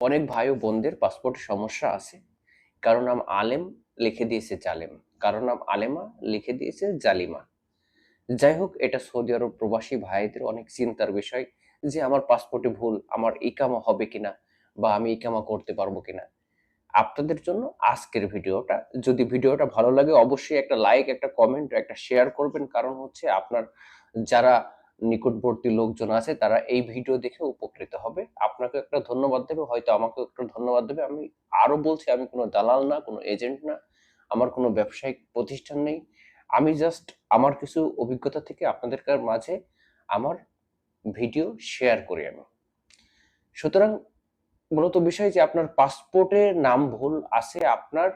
অনেক ভাই ও বোনদের পাসপোর্টে সমস্যা আছে। কারও নাম আলেম লিখে দিয়েছে জালেম, কারও নাম আলেমা লিখে দিয়েছে জালিমা। যাই হোক, এটা সৌদি আরব প্রবাসী ভাইদের অনেক চিন্তার বিষয় যে আমার পাসপোর্টে ভুল, আমার ইকামা হবে কিনা বা আমি ইকামা করতে পারব কিনা। আপনাদের জন্য আজকের ভিডিওটা, যদি ভিডিওটা ভালো লাগে অবশ্যই একটা লাইক একটা কমেন্ট একটা শেয়ার করবেন। কারণ হচ্ছে আপনার যারা নিকটবর্তী লোকজন আছে, তারা এই ভিডিও দেখে উপকৃত হবে। আপনাকে একটা ধন্যবাদ দেবে, হয়তো আমাকে একটা ধন্যবাদ দেবে। আমি আরও বলছি, আমি কোনো দালাল না, কোনো এজেন্ট না, আমার কোনো ব্যবসায়িক প্রতিষ্ঠান নেই। আমি জাস্ট আমার কিছু অভিজ্ঞতা থেকে আপনাদের মাঝে আমার ভিডিও শেয়ার করি আমি। সুতরাং মূলত বিষয় যে আপনার পাসপোর্টের নাম ভুল আছে, আপনার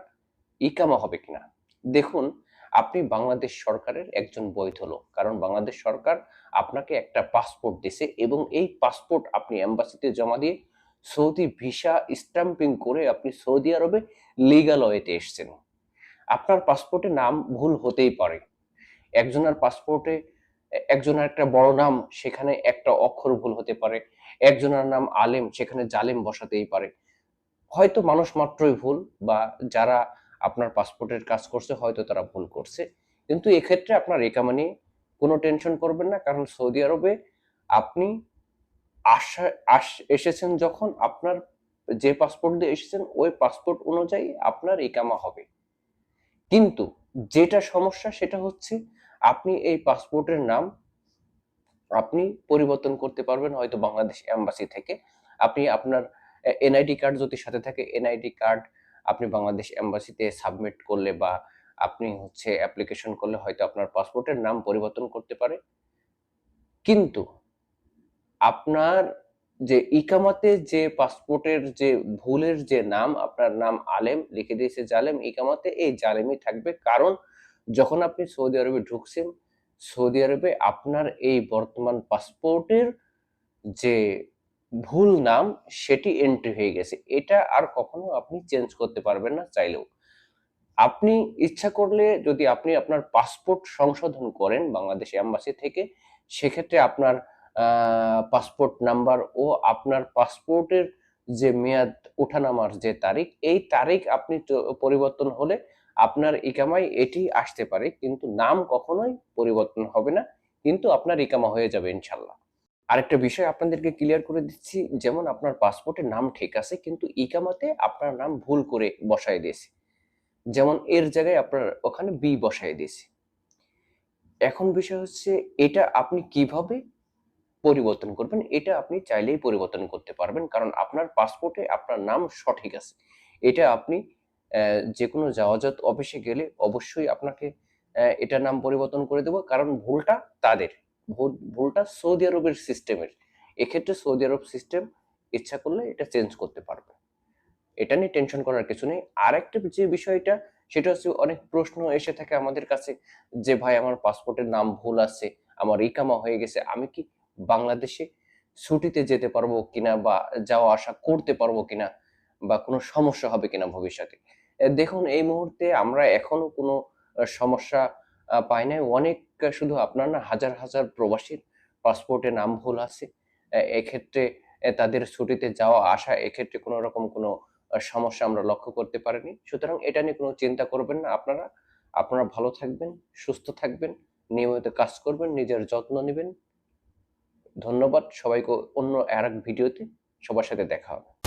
ইকামা হবে কিনা? দেখুন আপনি বাংলাদেশ সরকারের একজন বৈধ লোক। কারণ বাংলাদেশ সরকার আপনাকে একটা পাসপোর্ট দিছে এবং এই পাসপোর্ট আপনি এম্বাসিতে জমা দিয়ে সৌদি ভিসা স্ট্যাম্পিং করে আপনি সৌদি আরবে লিগাল ওয়েতে এসছেন। আপনার পাসপোর্টে নাম ভুল হতেই পারে। একজনের পাসপোর্টে একজনের একটা বড় নাম, সেখানে একটা অক্ষর ভুল হতে পারে। একজনের নাম আলেম, সেখানে জালেম বসাতেই পারে। হয়তো মানুষ মাত্রই ভুল বা যারা আপনার পাসপোর্টের কাজ করছে, হয়তো তারা ভুল করছে। কিন্তু এক্ষেত্রে আপনার একামা নিয়ে কোনো টেনশন করবেন না, কারণ সৌদি আরবে আপনি আসা এসেছেন যখন আপনার যে পাসপোর্ট দিয়ে এসেছেন, ওই পাসপোর্ট অনুযায়ী আপনার একামা হবে। কিন্তু যেটা সমস্যা সেটা হচ্ছে আপনি এই পাসপোর্টের নাম আপনি পরিবর্তন করতে পারবেন হয়তো বাংলাদেশ এম্বাসি থেকে। আপনি আপনার এনআইডি কার্ড যদি সাথে থাকে, এনআইডি কার্ড আপনি বাংলাদেশ এম্বাসিতে সাবমিট করলে বা আপনি হচ্ছে অ্যাপ্লিকেশন করলে হয়তো আপনার পাসপোর্টের নাম পরিবর্তন করতে পারে। কিন্তু আপনার যে ইকামাতে যে পাসপোর্টের যে ভুলের যে নাম, আপনার নাম আলেম, লিখে দিয়েছে জালেম, ইকামাতে এই জালেমই থাকবে। কারণ যখন আপনি সৌদি আরবে ঢুকছেন, সৌদি আরবে আপনার এই বর্তমান পাসপোর্টের যে ভুল নাম সেটি এন্ট্রি হয়ে গেছে। এটা আর কখনো আপনি চেঞ্জ করতে পারবেন না চাইলেও। আপনি ইচ্ছা করলে যদি আপনি আপনার পাসপোর্ট সংশোধন করেন বাংলাদেশ এম্বাসি থেকে, সেক্ষেত্রে আপনার পাসপোর্ট নাম্বার ও আপনার পাসপোর্টের যে মেয়াদ ওঠানামার যে তারিখ, এই তারিখ আপনি পরিবর্তন হলে আপনার ইকামাই এটি আসতে পারে। কিন্তু নাম কখনোই পরিবর্তন হবে না। কিন্তু আপনার ইকামা হয়ে যাবে ইনশাল্লাহ। আরেকটা বিষয় আপনাদেরকে ক্লিয়ার করে দিচ্ছি, যেমন আপনার পাসপোর্টের নাম ঠিক আছে, কিন্তু ইকামাতে আপনার নাম ভুল করে বসাই দিয়েছে। যেমন এর জায়গায় আপনার ওখানে বি বসাই দিয়েছে। এখন বিষয় হচ্ছে, এটা আপনি কীভাবে পরিবর্তন করবেন, এটা আপনি চাইলেই পরিবর্তন করতে পারবেন, কারণ আপনার পাসপোর্টে আপনার নাম সঠিক আছে। এটা আপনি যে কোনো যাওয়াজাত অফিসে গেলে অবশ্যই আপনাকে এটা নাম পরিবর্তন করে দেবো, কারণ ভুলটা তাদের। ভুলটা সৌদি আরবের সিস্টেমের এক্ষেত্রে সৌদি আরব সিস্টেম ইচ্ছা করলে এটা চেঞ্জ করতে পারবে। এটা নিয়ে টেনশন করার কিছু নেই। আর একটা যে বিষয়টা, সেটা হচ্ছে অনেক প্রশ্ন এসে থাকে আমাদের কাছে যে, ভাই, আমার পাসপোর্টের নাম ভুল আছে, আমার ইকামা হয়ে গেছে, আমি কি বাংলাদেশে ছুটিতে যেতে পারব কিনা বা যাওয়া আসা করতে পারব কিনা বা কোনো সমস্যা হবে কিনা ভবিষ্যতে? দেখুন, এই মুহূর্তে আমরা এখনও কোনো সমস্যা পাই নাই। অনেক শুধু আপনার না, হাজার হাজার প্রবাসীর পাসপোর্টে নাম ভুল আছে। এক্ষেত্রে তাদের ছুটিতে যাওয়া, আসা, এক্ষেত্রে কোনো রকম কোনো সমস্যা আমরা লক্ষ্য করতে পারিনি। সুতরাং এটা নিয়ে কোনো চিন্তা করবেন না। আপনারা আপনারা ভালো থাকবেন, সুস্থ থাকবেন, নিয়মিত কাজ করবেন, নিজের যত্ন নেবেন। ধন্যবাদ সবাইকে অন্য আর এক ভিডিওতে। সবার সাথে দেখা হবে।